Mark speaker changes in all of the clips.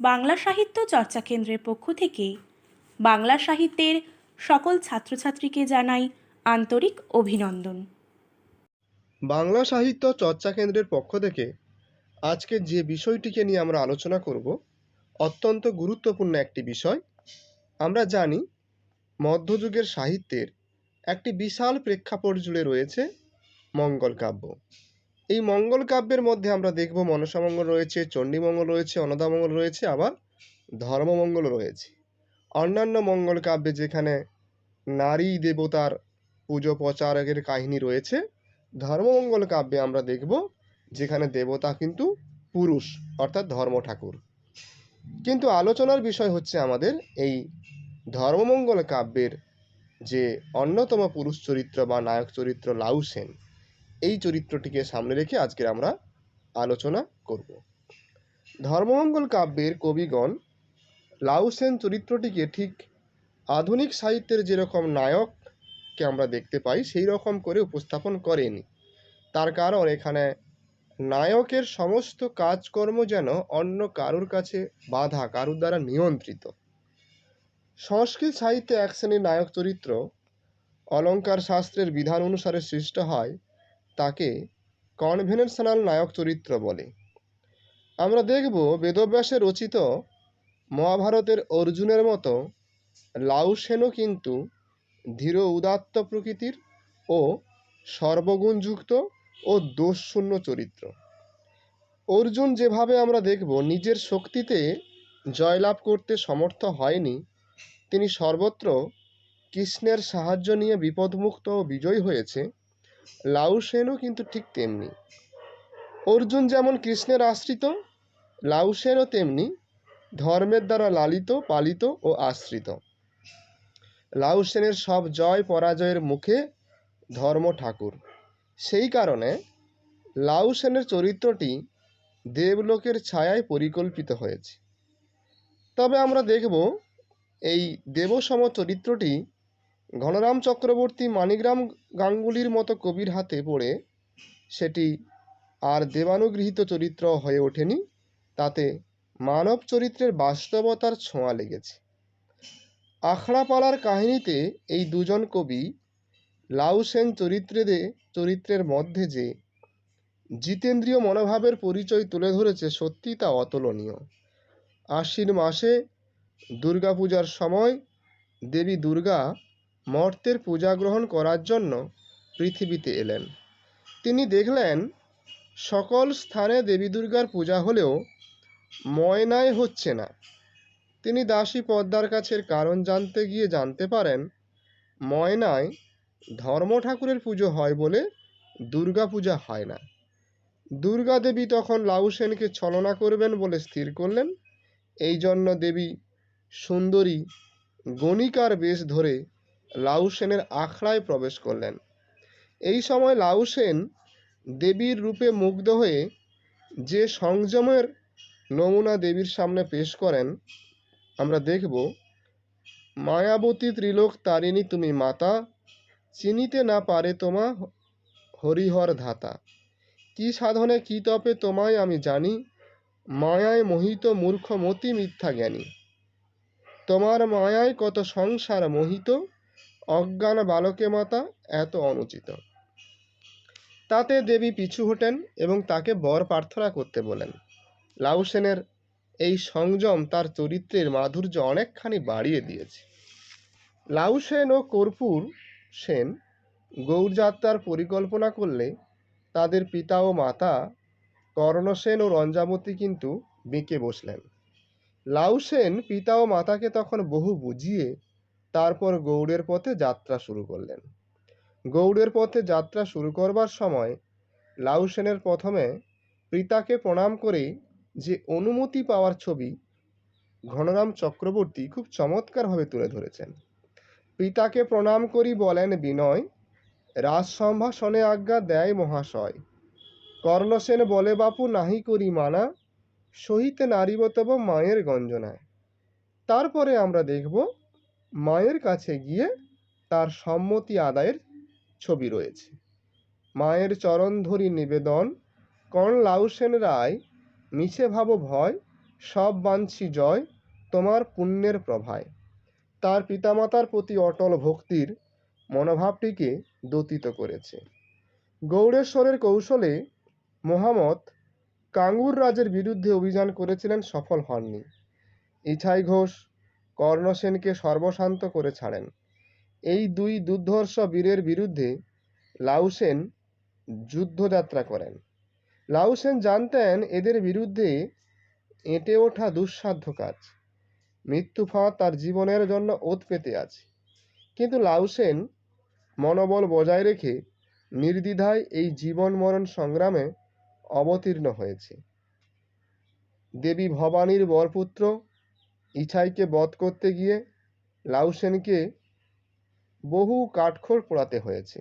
Speaker 1: বাংলা সাহিত্য চর্চা কেন্দ্রের পক্ষ থেকে বাংলা সাহিত্যের সকল ছাত্রছাত্রীকে জানাই আন্তরিক অভিনন্দন।
Speaker 2: বাংলা সাহিত্য চর্চা কেন্দ্রের পক্ষ থেকে আজকে যে বিষয়টিকে নিয়ে আমরা আলোচনা করব, অত্যন্ত গুরুত্বপূর্ণ একটি বিষয়। আমরা জানি, মধ্যযুগের সাহিত্যের একটি বিশাল প্রেক্ষাপট জুড়ে রয়েছে মঙ্গল কাব্য। এই মঙ্গল কাব্যের মধ্যে আমরা দেখব মনসামঙ্গল রয়েছে চণ্ডীমঙ্গল রয়েছে অনদামঙ্গল রয়েছে, আবার ধর্মমঙ্গল রয়েছে। অন্যান্য মঙ্গল কাব্যে যেখানে নারী দেবতার পুজো প্রচারকের কাহিনী রয়েছে ধর্মমঙ্গল কাব্যে আমরা দেখব যেখানে দেবতা কিন্তু পুরুষ, অর্থাৎ ধর্ম ঠাকুর। কিন্তু আলোচনার বিষয় হচ্ছে আমাদের এই ধর্মমঙ্গল কাব্যের যে অন্যতম পুরুষ চরিত্র বা নায়ক চরিত্র লাউ সেন এই চরিত্রটিকে সামনে রেখে আজকে আমরা আলোচনা করব। ধর্মমঙ্গল কাব্যের কবিগণ লাউসেন চরিত্রটিকে ঠিক আধুনিক সাহিত্যের যেরকম নায়ককে আমরা দেখতে পাই, সেই রকম করে উপস্থাপন করেনি। তার কারণ এখানে নায়কের সমস্ত কাজকর্ম যেন অন্য কারুর কাছে বাধা, কারুর দ্বারা নিয়ন্ত্রিত। সংস্কৃত সাহিত্যে এক শ্রেণির নায়ক চরিত্র অলঙ্কার শাস্ত্রের বিধান অনুসারে সৃষ্ট হয়। তাকে কনভেনশনাল নায়ক চরিত্র বলে। আমরা দেখব বেদব্যাসে রচিত মহাভারতের অর্জুনের মতো লাউসেনও কিন্তু ধীর উদাত্ত প্রকৃতির ও সর্বগুণযুক্ত ও দোষশূন্য চরিত্র। অর্জুন যেভাবে আমরা দেখব নিজের শক্তিতে জয়লাভ করতে সমর্থ হয়নি, তিনি সর্বত্র কৃষ্ণের সাহায্য নিয়ে বিপদমুক্ত ও বিজয়ী হয়েছে। লাউসেনও কিন্তু ঠিক তেমনি। অর্জুন যেমন কৃষ্ণের আশ্রিত লাউসেনও তেমনি ধর্মের দ্বারা লালিত, পালিত ও আশ্রিত। লাউসেনের সব জয় পরাজয়ের মুখে ধর্ম ঠাকুর। সেই কারণে লাউসেনের চরিত্রটি দেবলোকের ছায়ায় পরিকল্পিত হয়েছে। তবে আমরা দেখব, এই দেবসম চরিত্রটি ঘনরাম চক্রবর্তী মানিকরাম গাঙ্গুলির মতো কবির হাতে পড়ে সেটি আর দেবানুগৃহীত চরিত্র হয়ে ওঠেনি, তাতে মানব চরিত্রের বাস্তবতার ছোঁয়া লেগেছে। আখড়াপালার কাহিনীতে এই দুজন কবি লাউসেন চরিত্রে চরিত্রের মধ্যে যে জিতেন্দ্রীয় মনোভাবের পরিচয় তুলে ধরেছে সত্যি তা অতুলনীয়। আশ্বিন মাসে দুর্গাপূজার সময় দেবী দুর্গা মর্তের পূজা গ্রহণ করার জন্য পৃথিবীতে এলেন। তিনি দেখলেন, সকল স্থানে দেবী দুর্গার পূজা হলেও ময়নায় হচ্ছে না। তিনি দাসী পদ্মার কাছের কারণ জানতে গিয়ে জানতে পারেন, ময়নায় ধর্ম ঠাকুরের পুজো হয় বলে দুর্গা পূজা হয় না। দুর্গা দেবী তখন লাউসেনকে ছলনা করবেন বলে স্থির করলেন। এই জন্য দেবী সুন্দরী গণিকার বেশ ধরে লাউসেনের আখড়ায় প্রবেশ করলেন। এই সময় লাউসেন দেবীর রূপে মুগ্ধ হয়ে যে সংযমের নমুনা দেবীর সামনে পেশ করেন, আমরা দেখব, মায়াবতী ত্রিলোক তারিণী তুমি মাতা, চিনিতে না পারে তোমা হরিহর ধাতা। কি সাধনে কি তপে তোমায় আমি জানি, মায়ায় মোহিত মূর্খ মতি মিথ্যা জ্ঞানী। তোমার মায়ায় কত সংসার মোহিত অজ্ঞান বালকে মাতা এত অনুচিত। তাতে দেবী পিছু হটেন এবং তাকে বর প্রার্থনা করতে বলেন। লাউসেনের এই সংযম তার চরিত্রের মাধুর্য অনেকখানি বাড়িয়ে দিয়েছে। লাউসেন ও কর্পূর সেন গৌরযাত্রার পরিকল্পনা করলে তাদের পিতা ও মাতা কর্ণসেন ও রঞ্জামতি কিন্তু বেঁকে বসলেন। লাউসেন পিতা ও মাতাকে তখন বহু বুঝিয়ে তারপর গৌড়ের পথে যাত্রা শুরু করলেন। গৌড়ের পথে যাত্রা শুরু করবার সময় লাউসেনের প্রথমে পিতাকে প্রণাম করে যে অনুমতি পাওয়ার ছবি ঘনরাম চক্রবর্তী খুব চমৎকারভাবে তুলে ধরেছেন। পিতাকে প্রণাম করি বলেন বিনয় রাজ সম্ভাষণে আজ্ঞা দেয় মহাশয়। কর্ণসেন বলে, বাপু, নাহি করি মানা, সহিতে নারীবতব মায়ের গঞ্জনায়। তারপরে আমরা দেখব মায়ের কাছে গিয়ে তার সম্মতি আদায়ের ছবি রয়েছে। মায়ের চরণ ধরি নিবেদন, কর্ণ লাউসেন রায়, মিছে ভাব ভয়, সব বাঞ্ছি জয়, তোমার পুণ্যের প্রভায়। তার পিতামাতার প্রতি অটল ভক্তির মনোভাবটিকে দতিত করেছে। গৌড়েশ্বরের কৌশলে মোহাম্মদ কাঙ্গুর রাজের বিরুদ্ধে অভিযান করেছিলেন সফল হননি। ইছাই ঘোষ কর্ণসেনকে সর্বশান্ত করে ছাড়েন। এই দুই দুর্ধর্ষ বীরের বিরুদ্ধে লাউসেন যুদ্ধযাত্রা করেন। লাউসেন জানতেন এদের বিরুদ্ধে এঁটে ওঠা দুঃসাধ্য কাজ। মৃত্যু ফাঁদ তার জীবনের জন্য ওত পেতে আছে কিন্তু লাউসেন মনোবল বজায় রেখে নির্দ্বিধায় এই জীবন মরণ সংগ্রামে অবতীর্ণ হয়েছে। দেবী ভবানীর বরপুত্র ইছাইকে বধ করতে গিয়ে লাউসেনকে বহু কাঠখড় পোড়াতে হয়েছে।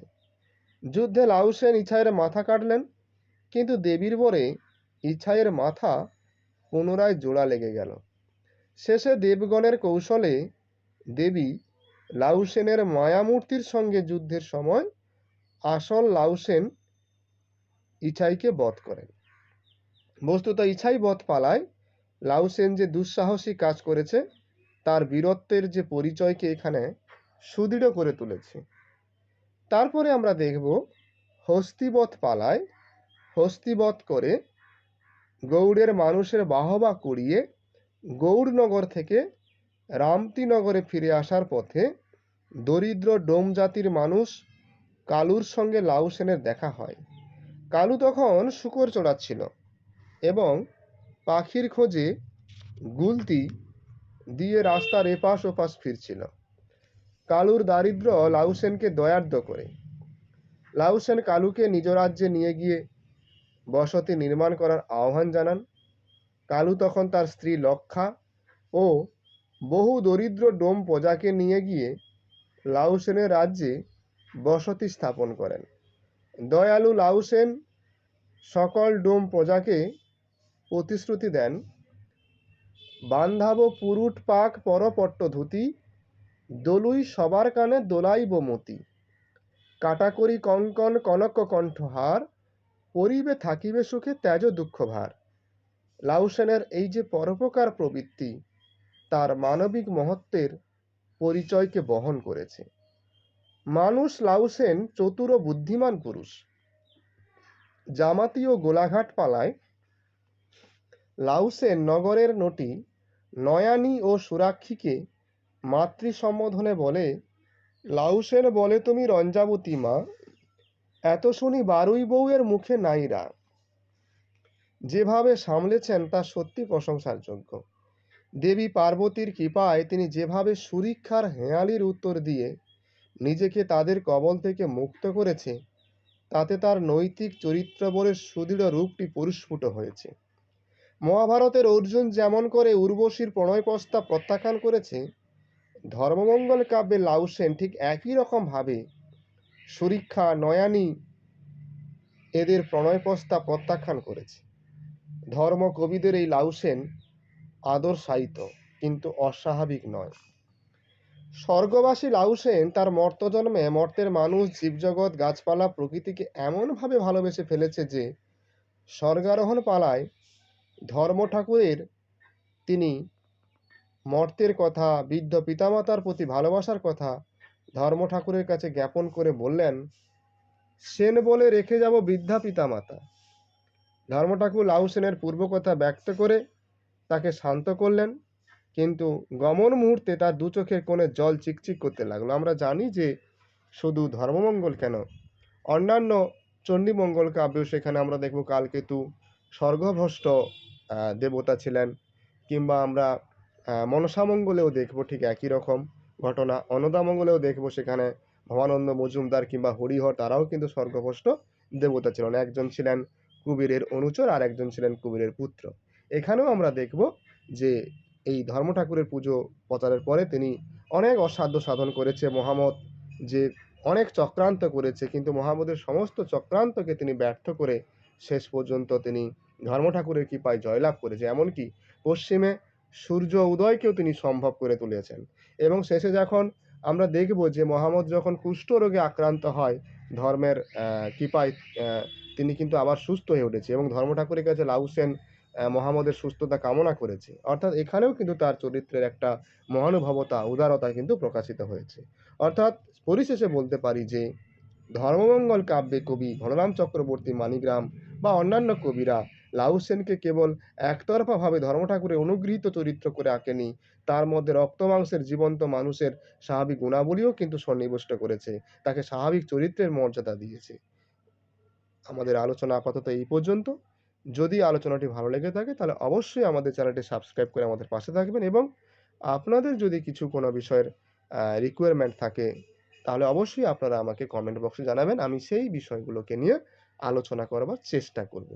Speaker 2: যুদ্ধে লাউসেন ইছাইয়ের মাথা কাটলেন, কিন্তু দেবীর বরে ইছাইয়ের মাথা পুনরায় জোড়া লেগে গেল। শেষে দেবগণের কৌশলে দেবী লাউসেনের মায়ামূর্তির সঙ্গে যুদ্ধের সময় আসল লাউসেন ইছাইকে বধ করেন। বস্তুত ইছাই বধ পালায় লাউসেন যে দুঃসাহসী কাজ করেছে, তার বীরত্বের যে পরিচয়কে এখানে সুদৃঢ় করে তুলেছে। তারপরে আমরা দেখব হস্তিবধ পালায় হস্তিবধ করে গৌড়ের মানুষের বাহবা কুড়িয়ে গৌড়নগর থেকে রামতিনগরে ফিরে আসার পথে দরিদ্র ডোম জাতির মানুষ কালুর সঙ্গে লাউসেনের দেখা হয়। কালু তখন শুকর চড়াচ্ছিল এবং পাখির খোঁজে গুলতি দিয়ে রাস্তার এপাশ ওপাশ ফিরছিল। কালুর দারিদ্র লাউসেনকে দয়ার্দ করে। লাউসেন কালুকে নিজ রাজ্যে নিয়ে গিয়ে বসতি নির্মাণ করার আহ্বান জানান। কালু তখন তার স্ত্রী লক্ষা ও বহু দরিদ্র ডোম প্রজাকে নিয়ে গিয়ে লাউসেনের রাজ্যে বসতি স্থাপন করেন। দয়ালু লাউসেন সকল ডোম প্রজাকে প্রতিশ্রুতি দেন। বান্ধাব পুরুট পাক পরপট্ট ধুতি দলুই সবার কানে দোলাইব মতি। কাটাকরি কঙ্কন কনক কণ্ঠহার পরিবে থাকিবে সুখে ত্যাজ দুঃখ ভার। লাউসেনের এই যে পরোপকার প্রবৃত্তি, তার মানবিক মহত্বের পরিচয়কে বহন করেছে। মানুষ লাউসেন চতুর বুদ্ধিমান পুরুষ। জামাতি ও গোলাঘাট পালায় লাউসেন নগরের নটি নয়ানি ও সুরাক্ষীকে মাতৃ সম্বোধনে বলে, লাউসেন বলে তুমি রঞ্জাবতী মা, এত শুনি বারুই বউয়ের মুখে নাইরা যেভাবে সামলেছেন তা সত্যি প্রশংসার যোগ্য দেবী পার্বতীর কৃপায় তিনি যেভাবে সুরীক্ষার হেঁয়ালির উত্তর দিয়ে নিজেকে তাদের কবল থেকে মুক্ত করেছে, তাতে তার নৈতিক চরিত্রবলের সুদৃঢ় রূপটি পরিস্ফুট হয়েছে। মহাভারতের অর্জুন যেমন করে উর্বশীর প্রণয় প্রস্তাব প্রত্যাখ্যান করেছে, ধর্মমঙ্গল কাব্যে লাউসেন ঠিক একই রকমভাবে সুরীক্ষা, নয়ানি এদের প্রণয় প্রস্তাব প্রত্যাখ্যান করেছে। ধর্ম কবিদের এই লাউসেন আদর্শায়িত, কিন্তু অস্বাভাবিক নয়। স্বর্গবাসী লাউসেন তার মর্তজন্মে মর্তের মানুষ, জীবজগৎ, গাছপালা প্রকৃতিকে এমনভাবে ভালোবেসে ফেলেছে যে, স্বর্গারোহণ পালায় ধর্ম ঠাকুরের তিনি মর্তের কথা, বৃদ্ধ পিতামাতার প্রতি ভালোবাসার কথা ধর্ম ঠাকুরের কাছে জ্ঞাপন করে বললেন, সেন বলে রেখে যাব বৃদ্ধা পিতামাতা। ধর্ম ঠাকুর লাউসেনের পূর্ব কথা ব্যক্ত করে তাকে শান্ত করলেন, কিন্তু গমন মুহূর্তে তার দু চোখের কোণে জল চিকচিক করতে লাগল। আমরা জানি যে শুধু ধর্মমঙ্গল কেন, অন্যান্য চণ্ডীমঙ্গল কাব্যেও সেখানে আমরা দেখব কালকেতু স্বর্গভ্রষ্ট দেবতা ছিলেন কিংবা আমরা মনসামঙ্গলেও দেখব ঠিক একই রকম ঘটনা। অন্নদামঙ্গলেও দেখব সেখানে ভবানন্দ মজুমদার কিংবা হরিহর, তারাও কিন্তু স্বর্গভ্রষ্ট দেবতা ছিলেন। একজন ছিলেন কুবেরের অনুচর আর একজন ছিলেন কুবেরের পুত্র। এখানেও আমরা দেখব যে এই ধর্ম ঠাকুরের পুজো প্রচারের পরে তিনি অনেক অসাধ্য সাধন করেছে, মহামত যে অনেক চক্রান্ত করেছে, কিন্তু মহামদের সমস্ত চক্রান্তকে তিনি ব্যর্থ করে শেষ পর্যন্ত তিনি ধর্ম ঠাকুরের কৃপায় জয়লাভ করেছে, এমনকি পশ্চিমে সূর্য উদয়কেও তিনি সম্ভব করে তুলেছেন। এবং শেষে যখন আমরা দেখব যে মহাম্মদ যখন কুষ্ঠ রোগে আক্রান্ত হয়, ধর্মের কৃপায় তিনি কিন্তু আবার সুস্থ হয়ে উঠেছে এবং ধর্ম ঠাকুরের কাছে লাউসেন মোহাম্মদের সুস্থতা কামনা করেছে। অর্থাৎ এখানেও কিন্তু তার চরিত্রের একটা মহানুভবতা, উদারতা কিন্তু প্রকাশিত হয়েছে। অর্থাৎ পরিশেষে বলতে পারি যে, ধর্মমঙ্গল কাব্যে কবি ঘনরাম চক্রবর্তী মানিগ্রাম বা অন্যান্য কবিরা লাউ সেনকে কেবল একতরফাভাবে ধর্ম ঠাকুরের অনুগৃহীত চরিত্র করে আঁকেনি। তার মধ্যে রক্ত মাংসের জীবন্ত মানুষের স্বাভাবিক গুণাবলীও কিন্তু সন্নিবিষ্ট করেছে। তাকে স্বাভাবিক চরিত্রের মর্যাদা দিয়েছে। আমাদের আলোচনা আপাতত এই পর্যন্ত। যদি আলোচনাটি ভালো লেগে থাকে, তাহলে অবশ্যই আমাদের চ্যানেলটি সাবস্ক্রাইব করে আমাদের পাশে থাকবেন এবং আপনাদের যদি কিছু কোনো বিষয়ের রিকোয়ারমেন্ট থাকে, তাহলে অবশ্যই আপনারা আমাকে কমেন্ট বক্সে জানাবেন। আমি সেই বিষয়গুলোকে নিয়ে আলোচনা করবার চেষ্টা করব।